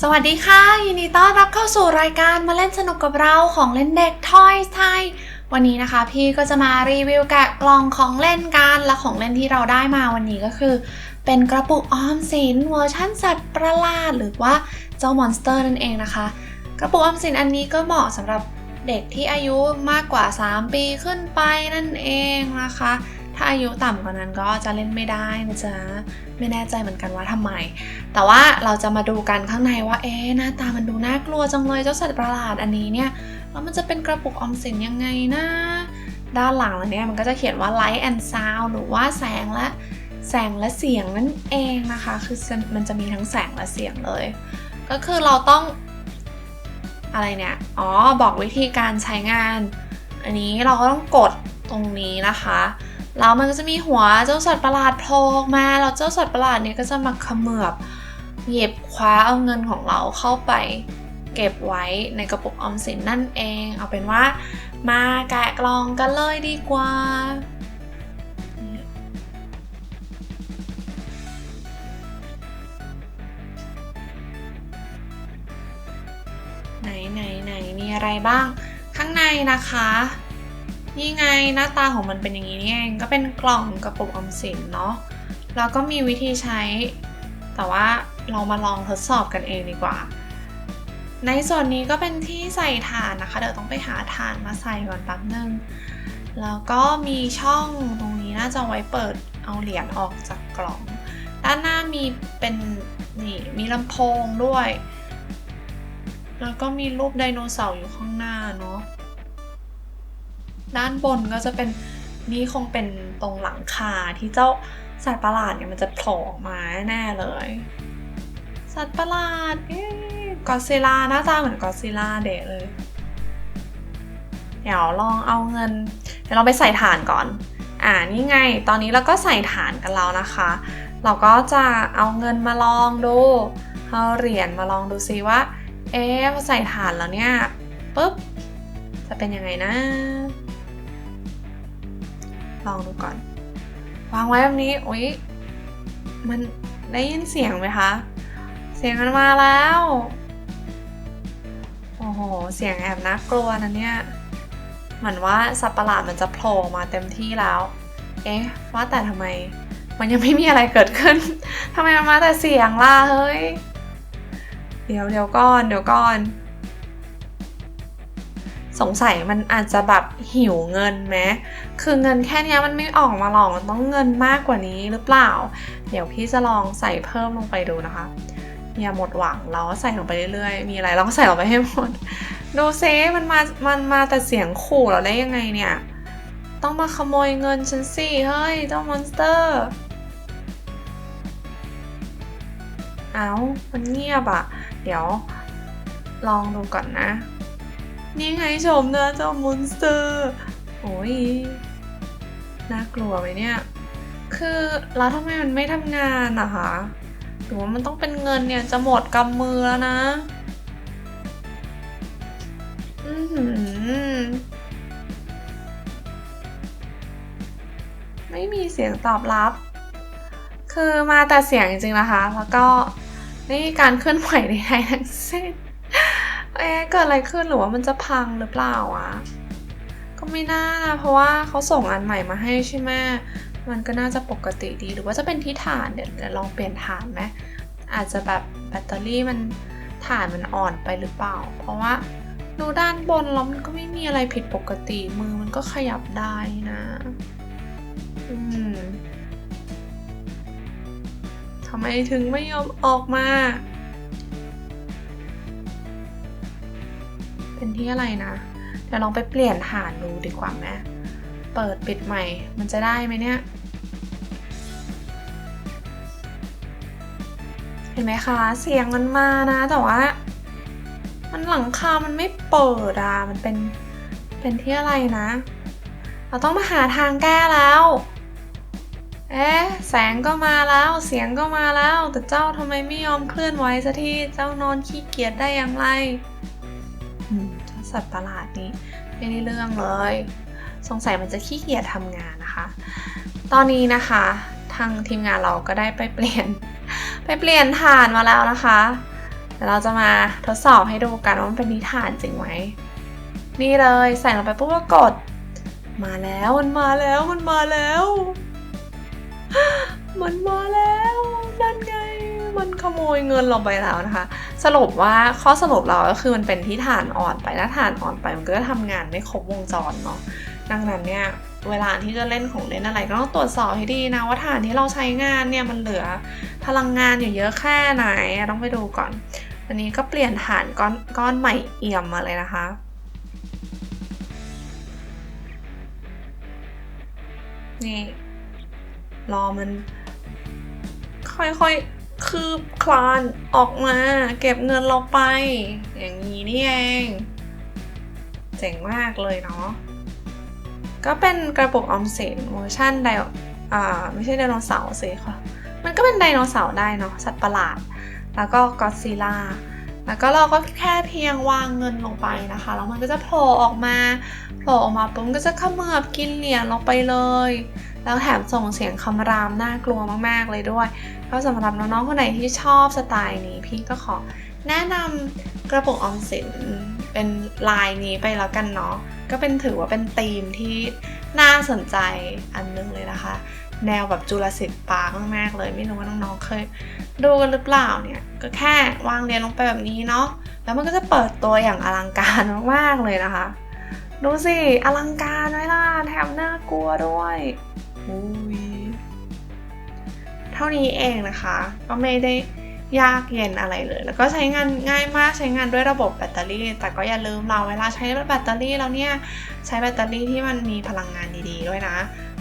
สวัสดีค่ะ ยินดีต้อนรับเข้าสู่รายการมาเล่นสนุกกับเราของเล่นเด็ก Toys ไทยวันนี้นะคะ พี่ก็จะมารีวิวแกะกล่องของเล่นกันและของเล่นที่เราได้มาวันนี้ก็คือ เป็นกระปุกออมสินเวอร์ชั่นสัตว์ประหลาดหรือว่าเจ้ามอนสเตอร์นั่นเองนะคะ กระปุกออมสินอันนี้ก็เหมาะสำหรับเด็กที่อายุมากกว่า 3 ปีขึ้นไปนั่นเองนะคะ ถ้าอายุต่ำกว่านั้นก็จะเล่นไม่ได้นะจ๊ะไม่แน่ใจเหมือนกันว่าทำไม แต่ว่าเราจะมาดูกันข้างในว่าเอ๊ะหน้าตามันดูน่ากลัวจังเลยเจ้าสัตว์ประหลาดอันนี้เนี่ยแล้วมันจะเป็นกระปุกออมสินยังไงนะด้านหลังเนี่ยมันก็จะเขียนว่า light and sound หรือว่าแสงและแสงและเสียงนั่นเองนะคะ คือมันจะมีทั้งแสงและเสียงเลย ก็คือเราต้องอะไรเนี่ย อ๋อ บอกวิธีการใช้งาน อันนี้เราก็ต้องกดตรงนี้นะคะ แล้วมันก็จะมีหัวเจ้าสัตว์ประหลาดโผล่ออกมาแล้วเจ้าสัตว์ประหลาดเนี่ยก็จะมาเขมือบหยิบคว้าเอาเงินของเราเข้าไปเก็บไว้ในกระปุกออมสินนั่นเอง เอาเป็นว่า มาแกะกล่องกันเลยดีกว่า ไหนไหนไหนมีอะไรบ้าง ข้างในนะคะ นี่ไงหน้าตาของมันเป็นอย่างนี้นี่เองก็เป็นกล่องกระปุกออมสินเนาะแล้วก็มีวิธีใช้ แต่ว่าเรามาลองทดสอบกันเองดีกว่า ในส่วนนี้ก็เป็นที่ใส่ถ่านนะคะ เดี๋ยวต้องไปหาถ่านมาใส่ก่อนแป๊บนึงแล้วก็มีช่องตรงนี้น่าจะไว้เปิดเอาเหรียญออกจากกล่อง ด้านหน้ามีเป็นนี่มีลำโพงด้วย แล้วก็มีรูปไดโนเสาร์อยู่ข้างหน้าเนาะ ด้านบนก็จะเป็นนี่คงเป็นตรงหลังคาที่เจ้าสัตว์ประหลาดเนี่ยมันจะโผล่ออกมาแน่เลย สัตว์ประหลาดเอ๊กอซิลาหน้าตาเหมือนกอซิลาเดะเลย เดี๋ยวลองเอาเงิน เดี๋ยวเราไปใส่ฐานก่อน อ่านี่ไง ตอนนี้เราก็ใส่ฐานกันแล้วนะคะ เราก็จะเอาเงินมาลองดูเอาเหรียญมาลองดูซิว่า เอ๊ะพอใส่ฐานแล้วเนี่ยปุ๊บจะเป็นยังไงนะ ลองดูก่อน วางไว้แบบนี้โอ๊ยมันได้ยินเสียงไหมคะ เสียงมันมาแล้ว โอ้โห เสียงแอบน่ากลัวนะเนี่ย เหมือนว่าสัตว์ประหลาดมันจะโผล่มาเต็มที่แล้ว เอ๊ะ ว่าแต่ทำไม มันยังไม่มีอะไรเกิดขึ้น ทำไมมันมาแต่เสียงล่ะเฮ้ย เดี๋ยวเดี๋ยวก่อนเดี๋ยวก่อน สงสัยมันอาจจะแบบหิวเงินไหมคือเงินแค่นี้มันไม่ออกมาหรอกมันต้องเงินมากกว่านี้หรือเปล่า เดี๋ยวพี่จะลองใส่เพิ่มลงไปดูนะคะอย่าหมดหวังเราก็ใส่ลงไปเรื่อยๆ มีอะไรเราก็ใส่ลงไปให้หมด ดูเซมันมา มันมาแต่เสียงขู่เราได้ยังไงเนี่ย ต้องมาขโมยเงินฉันสิเฮ้ยเจ้ามอนสเตอร์ เอามันเงียบอะเดี๋ยวลองดูก่อนนะ นี่ไงชมนะเจ้ามอนสเตอร์โอ้ยน่ากลัวไหมเนี่ย คือแล้วทำไมมันไม่ทำงานอะคะหรือว่ามันต้องเป็นเงินเนี่ยจะหมดกำมือแล้วนะอือหือไม่มีเสียงตอบรับ คือมาแต่เสียงจริงๆนะคะ แล้วก็ไม่มีการเคลื่อนไหวใดๆทั้งสิ้น อ๊ะเกิดอะไรขึ้นหรือว่ามันจะพังหรือเปล่าอะก็ไม่น่านะเพราะว่าเขาส่งอันใหม่มาให้ใช่ไหมมันก็น่าจะปกติดีหรือว่าจะเป็นที่ฐานเดี๋ยวเดี๋ยวลองเปลี่ยนฐานไหมอาจจะแบบแบตเตอรี่มันฐานมันอ่อนไปหรือเปล่า เพราะว่าดูด้านบนแล้วมันก็ไม่มีอะไรผิดปกติมือมันก็ขยับได้นะอืมทำไมถึงไม่ยอมออกมา ที่อะไรนะ เดี๋ยวลองไปเปลี่ยนฐานดูดีกว่าไหมเปิดปิดใหม่ มันจะได้ไหมเนี่ย เห็นไหมคะ เสียงมันมานะ แต่ว่า มันหลังคา มันไม่เปิดอะ มันเป็น เป็นที่อะไรนะ เราต้องมาหาทางแก้แล้ว เอ๊ะ แสงก็มาแล้ว เสียงก็มาแล้ว แต่เจ้าทำไมไม่ยอมเคลื่อนไหวสักที เจ้านอนขี้เกียจได้อย่างไร สัตว์ประหลาดนี้ไม่ได้เรื่องเลย สงสัยมันจะขี้เกียจทำงานนะคะ ตอนนี้นะคะ ทางทีมงานเราก็ได้ไปเปลี่ยน ไปเปลี่ยนฐานมาแล้วนะคะเดี๋ยวเราจะมาทดสอบให้ดูกันว่ามันเป็นนิทานจริงไหมนี่เลยใส่ลงไปปุ๊บก็กด มาแล้วมันมาแล้วมันมาแล้ว มันมาแล้วนั่นไงันขโมยเงินเราไปแล้วนะคะ สรุปว่าข้อสรุปเราก็คือมันเป็นที่ฐานอ่อนไปถ้าฐานอ่อนไปมันก็จะทำงานไม่ครบวงจรเนาะดังนั้นเนี่ยเวลาที่จะเล่นของเล่นอะไรก็ต้องตรวจสอบให้ดีนะว่าฐานที่เราใช้งานเนี่ยมันเหลือพลังงานอยู่เยอะแค่ไหนต้องไปดูก่อน อันนี้ก็เปลี่ยนฐานก้อนก้อนใหม่เอี่ยมมาเลยนะคะนี่รอมันค่อยๆ คืบคลานออกมา เก็บเงินเราไป อย่างนี้นี่เอง เจ๋งมากเลยเนาะก็เป็นกระปุกออมสินเวอร์ชันไดอ่าไม่ใช่ไดโนเสาร์สิค่ะมันก็เป็นไดโนเสาร์ได้เนาะสัตว์ประหลาด แล้วก็ก็อซิล่าแล้วก็เราก็แค่เพียงวางเงินลงไปนะคะ แล้วมันก็จะโผล่ออกมาโผล่ออกมาปุ๊บก็จะเขมือบกินเหรียญลงไปเลย แล้วแถมส่งเสียงคำรามน่ากลัวมากๆเลยด้วย ก็สำหรับน้องๆคนไหนที่ชอบสไตล์นี้พี่ก็ขอแนะนำกระปุกออมสินเป็นลายนี้ไปแล้วกันเนาะก็เป็นถือว่าเป็นธีมที่น่าสนใจอันหนึงเลยนะคะ แนวแบบจูราสสิกปาร์กมากๆเลย ไม่รู้ว่าน้องๆเคยดูกันหรือเปล่าเนี่ย ก็แค่วางเรียญลงไปแบบนี้เนาะแล้วมันก็จะเปิดตัวอย่างอลังการมากๆเลยนะคะ ดูสิ อลังการไหมล่ะแถมน่ากลัวด้วยอุ้ย ท่านี้เองนะคะ ก็ไม่ได้ยากเย็นอะไรเลย แล้วก็ใช้งานง่ายมากใช้งานด้วยระบบแบตเตอรี่ แต่ก็อย่าลืมเราเวลาใช้แบตเตอรี่แล้วเนี่ยใช้แบตเตอรี่ที่มันมีพลังงานดีๆด้วยนะ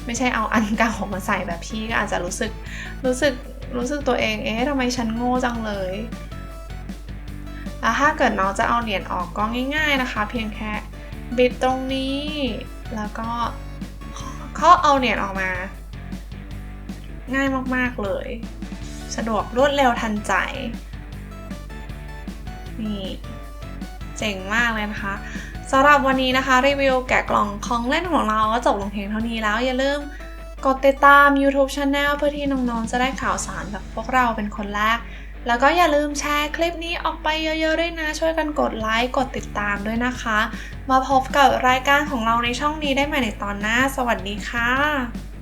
ไม่ใช่เอาอันเก่ามาใส่แบบพี่ก็อาจจะรู้สึกรู้สึกรู้สึกตัวเองเอ๊ะทำไมฉันโง่จังเลยแล้วถ้าเกิดน้องจะเอาเหรียญออกก็ง่าย ๆนะคะ เพียงแค่บิดตรงนี้ แล้วก็เขาเอาเหรียญออกมา ง่ายมากๆเลย สะดวกรวดเร็วทันใจ นี่เจ๋งมากเลยนะคะสำหรับวันนี้นะคะ รีวิวแกะกล่องของเล่นของเราก็จบลงเพียงเท่านี้แล้วอย่าลืมกดติดตาม YouTube Channel เพื่อที่น้องๆจะได้ข่าวสารแบบพวกเราเป็นคนแรก แล้วก็อย่าลืมแชร์คลิปนี้ออกไปเยอะๆด้วยนะ ช่วยกันกดไลค์ กดติดตามด้วยนะคะ มาพบกับรายการของเราในช่องนี้ได้ใหม่ในตอนหน้า สวัสดีค่ะ